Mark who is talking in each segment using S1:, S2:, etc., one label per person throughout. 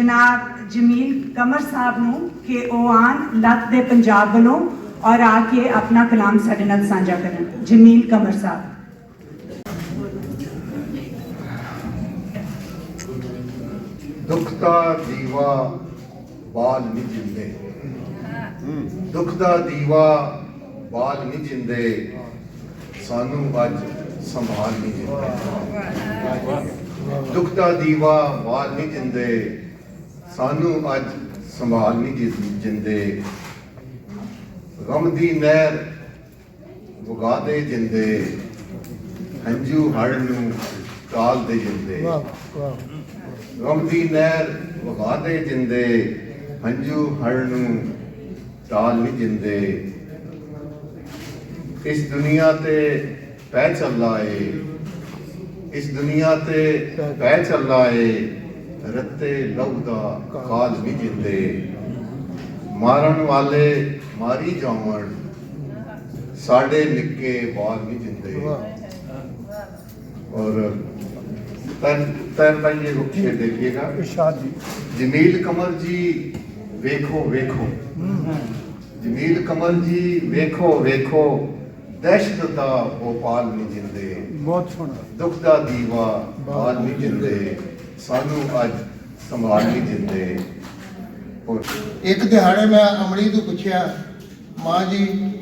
S1: ਜਨਾਬ ਜਮੀਲ ਕਮਰ ਸਾਹਿਬ ਨੂੰ ਕਿ ਉਹ ਆਣ ਲੱਤ ਦੇ ਪੰਜਾਬ ਵੱਲੋਂ ਔਰ ਆ ਕੇ ਆਪਣਾ ਕਲਾਮ ਸਾਡੇ ਨਾਲ ਸਾਂਝਾ ਕਰਨ। ਜਮੀਲ ਕਮਰ ਸਾਹਿਬ।
S2: ਦੁੱਖ ਦਾ ਦੀਵਾ ਬਾਲ ਨਹੀਂ ਜਿੰਦੇ। ਦੁੱਖ ਦਾ ਦੀਵਾ ਬਾਲ ਨਹੀਂ ਜਿੰਦੇ। ਸਾਨੂੰ ਅੱਜ ਸੰਭਾਲ ਨਹੀਂ ਜਿੰਦੇ ਦੁੱਖ ਦਾ ਦੀਵਾ ਬਾਲ ਨਹੀਂ ਜਿੰਦੇ ਸਾਨੂੰ ਅੱਜ ਸੰਭਾਲ ਨਹੀਂ ਜਿ- ਜਿੰਦੇ ਗਮ ਦੀ ਨਹਿਰ ਵਗਾ ਦੇ ਜਿੰਦੇ ਹੰਝੂ ਹੜ ਨੂੰ ਕਾਲ ਦੇ ਜਿੰਦੇ ਗਮ ਦੀ ਨਹਿਰ ਵਗਾ ਦੇ ਜਿੰਦੇ ਹੰਝੂ ਹੜ ਨੂੰ ਟਾਲ ਨਹੀਂ ਜਿੰਦੇ ਇਸ ਦੁਨੀਆ ਤੇ ਪੈ ਚੱਲਾ ਏ। ਇਸ ਦੁਨੀਆ ਤੇ ਪੈ ਚੱਲਾ ਏ। ਰੱਤੇ ਲਹੂ ਦਾ ਕਾਲ ਵੀ ਜਿੰਦੇ। ਮਾਰਨ ਵਾਲੇ ਮਾਰੀ ਜਾਵਣ ਸਾਡੇ ਨਿੱਕੇ ਬਾਲ ਵੀ ਜਿੰਦੇ। ਔਰ ਤਨ ਤਨ ਭਾਈ ਰੁਕ ਕੇ ਦੇਖੀਏਗਾ।
S3: ਇਰਸ਼ਾਦ ਜੀ।
S2: ਜਮੀਲ ਕਮਰ ਜੀ ਵੇਖੋ ਵੇਖੋ। ਜਮੀਲ ਕਮਰ ਜੀ ਵੇਖੋ ਵੇਖੋ। ਦਹਿਸ਼ਤ ਦਾ ਭੋਪਾਲ ਨਹੀਂ ਜਿੰਦੇ।
S3: ਬਹੁਤ ਸੋਹਣਾ।
S2: ਦੁੱਖ ਦਾ ਦੀਵਾ ਬਾਦ ਨਹੀਂ ਜਿੰਦੇ। ਸਾਨੂੰ ਅੱਜ ਸੰਭਾਲ ਨਹੀਂ ਜਿੰਦੇ।
S4: ਇੱਕ ਦਿਹਾੜੇ ਮੈਂ ਅਮਰੀ ਤੋਂ ਪੁੱਛਿਆ ਮਾਂ ਜੀ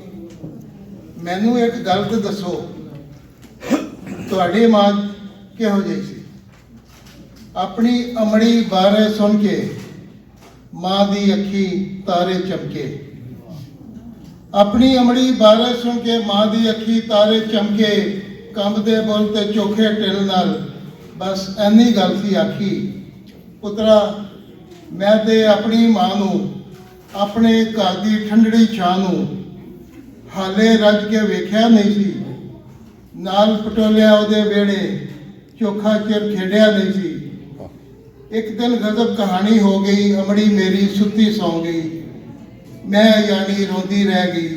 S4: ਮੈਨੂੰ ਇੱਕ ਗੱਲ ਤੇ ਦੱਸੋ। ਤੁਹਾਡੀ ਮਾਂ ਕਿਹੋ ਜਿਹੀ ਸੀ? ਆਪਣੀ ਅਮੜੀ ਬਾਰੇ ਸੁਣ ਕੇ ਮਾਂ ਦੀ ਅੱਖੀ ਤਾਰੇ ਚਮਕੇ। ਆਪਣੀ ਅਮੜੀ ਬਾਰੇ ਸੁਣ ਕੇ ਮਾਂ ਦੀ ਅੱਖੀ ਤਾਰੇ ਚਮਕੇ ਕੰਬਦੇ ਬੁੱਲ ਤੇ ਚੋਖੇ ਟਿਲ ਨਾਲ। ਬਸ ਐਨੀ ਗੱਲ ਸੀ ਆਖੀ, ਪੁੱਤਰਾ, ਮੈਂ ਤੇ ਆਪਣੀ ਮਾਂ ਨੂੰ, ਆਪਣੇ ਘਰ ਦੀ ਠੰਡੜੀ ਛਾਂ ਨੂੰ ਹਾਲੇ ਰੱਜ ਕੇ ਵੇਖਿਆ ਨਹੀਂ ਸੀ। ਨਾਲ ਪਟੋਲਿਆ ਉਹਦੇ ਵੇੜੇ ਚੋਖਾ ਚਿਰ ਖੇਡਿਆ ਨਹੀਂ ਸੀ। ਇੱਕ ਦਿਨ ਗਜ਼ਬ ਕਹਾਣੀ ਹੋ ਗਈ, ਅਮੜੀ ਮੇਰੀ ਸੁੱਤੀ ਸੌਂ ਗਈ। ਮੈਂ ਯਾਨੀ ਰੋਂਦੀ ਰਹਿ ਗਈ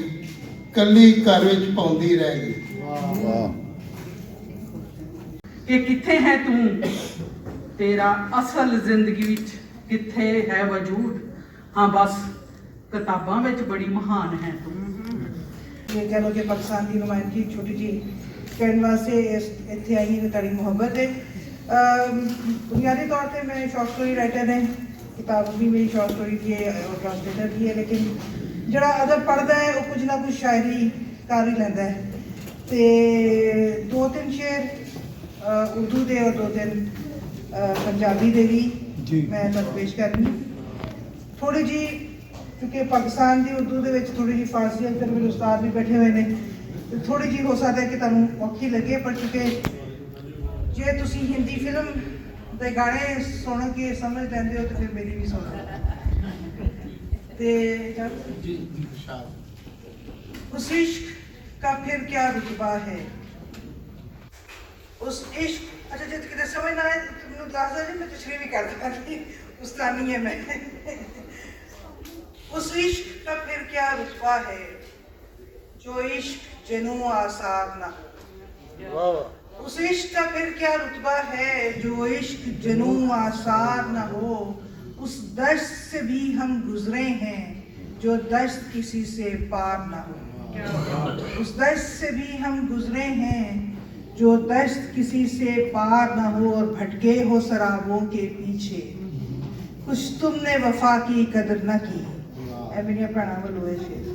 S4: ਕੱਲੀ ਘਰ ਵਿੱਚ ਪਾਉਂਦੀ ਰਹਿ ਗਈ।
S2: ਵਾਹ
S5: ਕਿ ਕਿੱਥੇ ਹੈ ਤੂੰ? ਤੇਰਾ ਅਸਲ ਜ਼ਿੰਦਗੀ ਵਿੱਚ ਕਿੱਥੇ ਹੈ ਵਜੂਦ? ਹਾਂ ਬਸ ਕਿਤਾਬਾਂ ਵਿੱਚ ਬੜੀ ਮਹਾਨ ਹੈ ਤੂੰ।
S6: ਇਹ ਕਹ ਲੋ ਕਿ ਪਾਕਿਸਤਾਨ ਦੀ ਨੁਮਾਇੰਦਗੀ ਇੱਕ ਛੋਟੀ ਜੀ ਕਹਿਣ ਵਾਸਤੇ ਇਸ ਇੱਥੇ ਆਈ ਹਾਂ ਤੁਹਾਡੀ ਮੁਹੱਬਤ ਹੈ। ਅਮ, ਬੁਨਿਆਦੀ ਤੌਰ ਤੇ ਮੈਂ ਸ਼ਾਰਟ ਕਿਤਾਬ ਵੀ ਮੇਰੀ ਸ਼ਾਰਟ ਸਟੋਰੀ ਦੀ ਹੈ ਔਰ ਟ੍ਰਾਂਸਲੇਟਰ ਵੀ ਹੈ ਲੇਕਿਨ ਜਿਹੜਾ ਅਦਬ ਪੜ੍ਹਦਾ ਹੈ ਉਹ ਕੁਝ ਨਾ ਕੁਝ ਸ਼ਾਇਰੀ ਕਰ ਹੀ ਲੈਂਦਾ ਹੈ ਤੇ ਦੋ ਤਿੰਨ ਸ਼ੇਰ ਉਰਦੂ ਦੇ ਔਰ ਦੋ ਤਿੰਨ ਪੰਜਾਬੀ ਦੇ ਵੀ। ਮੈਂ ਤੁਹਾਨੂੰ ਪੇਸ਼ ਕਰਨੀ ਥੋੜੀ ਜੀ ਕਿਉਂਕਿ ਪਾਕਿਸਤਾਨ ਦੀ ਉਰਦੂ ਦੇ ਵਿੱਚ ਥੋੜੀ ਜੀ ਫਾਰਸੀ ਅੰਦਰ ਮੇਰੇ ਉਸਤਾਦ ਵੀ ਬੈਠੇ ਹੋਏ ਨੇ ਤੇ ਥੋੜੀ ਜੀ ਹੋ ਸਕਦਾ ਹੈ ਕਿ ਤੁਹਾਨੂੰ ਔਖੀ ਲੱਗੇ ਪਰ ਕਿਉਂਕਿ ਜੇ ਤੁਸੀਂ ਹਿੰਦੀ ਫਿਲਮ ਦੇ ਗਾਣੇ ਸੁਣ ਕੇ ਸਮਝ ਲੈਂਦੇ ਹੋ ਤਾਂ ਫਿਰ ਮੇਰੀ ਵੀ ਸੁਣ ਲਓ ਤੇ ਜੀ उस इश्क का फिर क्या रुतबा है उस इश्क अच्छा जित किते समझ ना आए तो ਮੈਨੂੰ ਦੱਸ ਦਿਓ ਜੀ ਮੈਂ ਤਸ਼ਰੀਹ ਵੀ ਕਰ ਦਾਂਗੀ ਉਸਤਾਨੀ ਹੈ ਮੈਂ उस इश्क का फिर क्या रुतबा है जो इश्क जनू आसार ना हो اس عشق کا پھر کیا رتبہ ہے جو عشق جنوں آثار نہ ہو؟ اس دشت سے بھی ہم گزرے ہیں جو دشت کسی سے پار نہ ہو۔ اس دشت سے بھی ہم گزرے ہیں جو دشت کسی سے پار نہ ہو اور بھٹکے ہو سرابوں کے پیچھے۔ کچھ تم نے وفا کی قدر نہ کی۔ اے میرے پڑھاول ہوئے شیر۔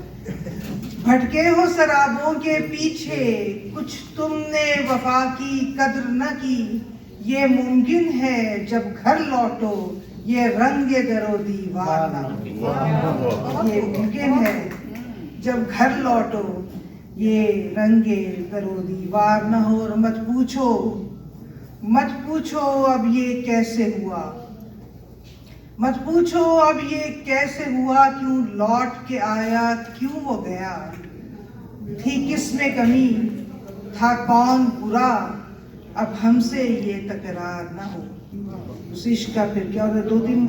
S6: بھٹکے ہو سرابوں کے پیچھے، کچھ تم نے وفا کی، قدر نہ کی۔ یہ ممکن ہے جب گھر لوٹو، یہ رنگ در و دیوار نہ یہ ممکن ہے جب گھر لوٹو، یہ رنگ در و دیوار نہ ہو۔ اور مت پوچھو مت پوچھو اب یہ کیسے ہوا۔ مت پوچھو اب یہ کیسے ہوا؟ کیوں لوٹ کے آیا؟ کیوں وہ گیا؟ تھی کس میں کمی؟ تھا کون برا؟ اب ہم سے یہ تکرار نہ ہو۔ اس عشق کا پھر کیا اور دو تین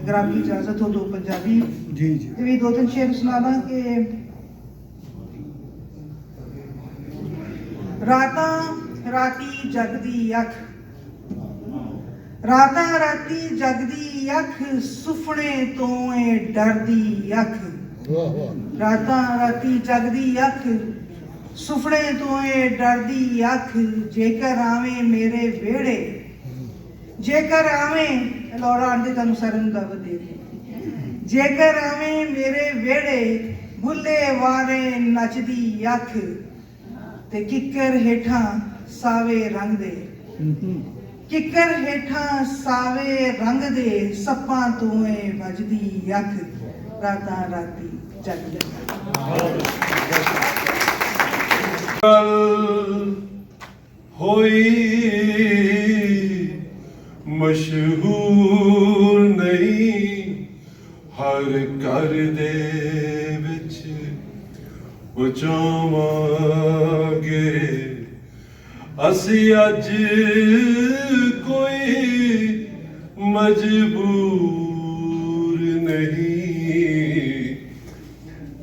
S6: اگر آپ کی اجازت ہو
S3: تو پنجابی۔
S6: جی جی۔, جی، دو تین شعر سنانا کہ راتاں راتی جگدی یخ ਰਾਤਾਂ ਰਾਤੀ ਜਗਦੀ ਅੱਖ ਸੁਪਨੇ ਤੋਂ ਏ ਡਰਦੀ ਅੱਖ।
S4: ਵਾਹ ਵਾਹ।
S6: ਰਾਤਾਂ ਰਾਤੀ ਜਗਦੀ ਅੱਖ ਸੁਪਨੇ ਤੋਂ ਏ ਡਰਦੀ ਅੱਖ। ਜੇਕਰ ਆਵੇਂ ਮੇਰੇ ਵਿਹੜੇ ਜੇਕਰ ਆਵੇਂ ਲੋੜਾ ਆਂਦੇ ਤੁਹਾਨੂੰ ਸਰਨ ਦਾ ਦੇ। ਜੇਕਰ ਆਵੇਂ ਮੇਰੇ ਵਿਹੜੇ ਭੁੱਲੇ ਵਾਰੇ ਨੱਚਦੀ ਅੱਖ। ਤੇ ਕਿੱਕਰ ਹੇਠਾਂ ਸਾਵੇ ਰੰਗ ਦੇ। ਕਿੱਕਰ ਹੇਠਾਂ ਸਾਵੇ ਰੰਗ ਦੇ ਸੱਪਾਂ ਤੋਂ ਏ ਵੱਜਦੀ ਅੱਖ। ਰਾਤਾਂ ਰਾਤੀ ਜਗਦੀ
S3: ਹੋਈ ਮਸ਼ਹੂਰ ਨਹੀਂ, ਹਰ ਘਰ ਦੇ ਵਿੱਚ ਪਹੁੰਚਾਵਾਂਗੇ। ਅਸੀਂ ਅੱਜ ਕੋਈ ਮਜਬੂਰ ਨਹੀਂ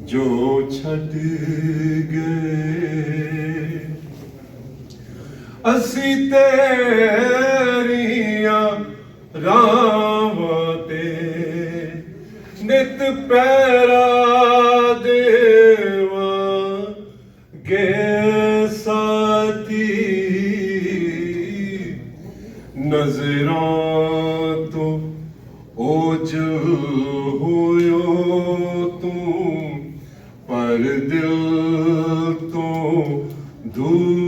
S3: ਜੋ ਛੱਡ ਗਏ। ਅਸੀਂ ਤੇਰੀਆਂ ਰਾਵਾਂ ਤੇ ਨਿਤ ਪੈਰਾ ਨਜ਼ਰਾਂ ਤੋਂ ਓਝਲ ਹੋਇਓ ਤੂੰ ਪਰ ਦਿਲ ਤੋਂ ਦੂਰ